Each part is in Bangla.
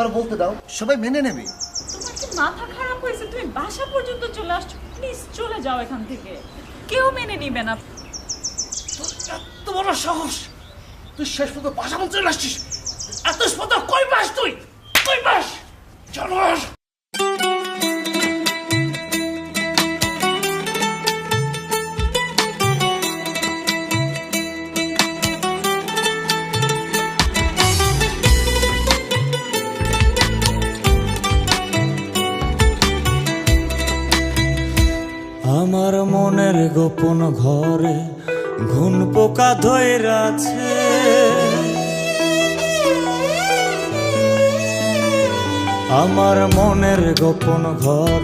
একবার বলতে দাও সবাই মেনে নেবে। তোমার কি মাথা খারাপ হয়েছে? তুমি বাসা পর্যন্ত চলে আসছো। প্লিজ চলে যাও এখান থেকে। কেউ মেনে নিবে না। তোর এত বড় সাহস! তুই শেষ পর্যন্ত বাসা মন্ত্রী আসছিস। এত কই বাস তুই? কই পাস? জানোয়ার গোপন ঘরে ঘুন পোকা ধৈরা আছে আমার মনের গোপন ঘর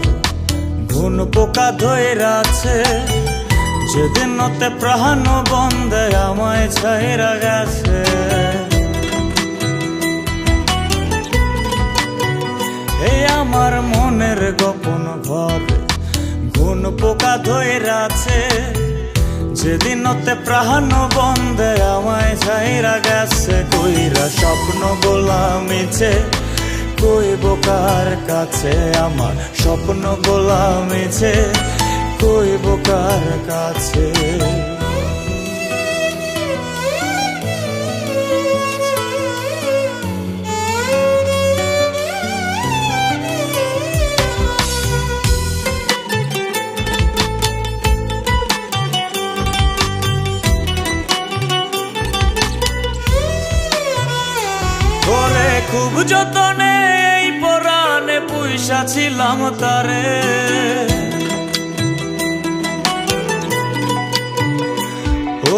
ঘুন পোকা ধৈরা আছে যেদিন নতে প্রাণ বন্ধে আমায় ছাইরা গেছে। এই আমার মনের গোপন ঘর পোকা ধৈরা আছে যেদিন ওতে প্রাণ বন্ধে আমায় ছাইরা গেছে, কইরা স্বপ্ন গোলামিছে। কই বোকার কাছে আমার স্বপ্ন গোলামিছে? কই বোকার কাছে খুব যতনে এই পরাণে পয়সা ছিলাম তারে।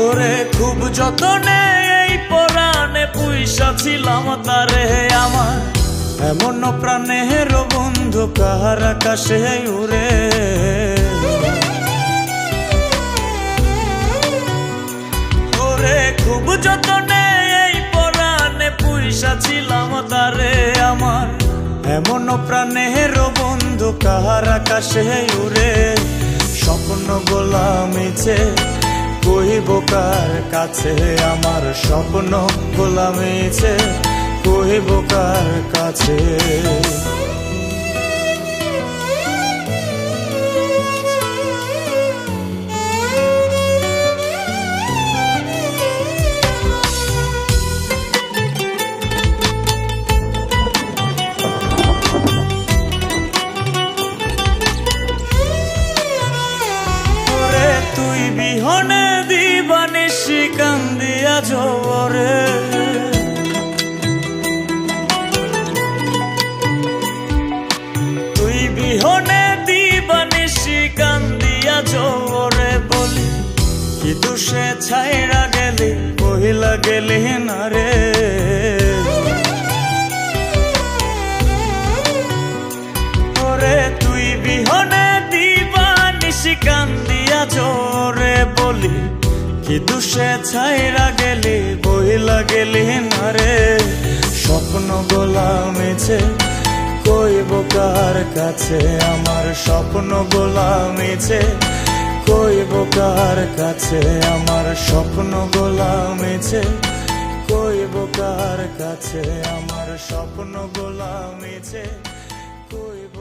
ওরে খুব যতনে এই পরাণে পয়সা ছিলাম তারে। আমার এমন প্রাণের বন্ধু কাহার আকাশে উড়ে। ওরে খুব যতনে পরাণে ছিলাম তারে আমার। এমন প্রাণের বন্ধু, কাহার আকাশে উড়ে। স্বপ্ন গোলামিছে কহিবোকার কার কাছে? আমার স্বপ্ন গোলামিছে কহিবোকার কার কাছে? তুই দিবানে দিবানি শিকান্দিয়া জবরে তুই বিহনে দিবানে শিকান দিয়া জবরে বলি, কি দুষে ছাইরা গেলি, কহিলা গেলি না রে। দুষে ছাইরা গেলি, বইলা গেলি না রে। স্বপ্ন গোলামিছে কইব কার কাছে? আমার স্বপ্ন গোলামিছে কইব কার কাছে? আমার স্বপ্ন গোলামিছে কইব কার কাছে? আমার স্বপ্ন গোলামিছে কইব কার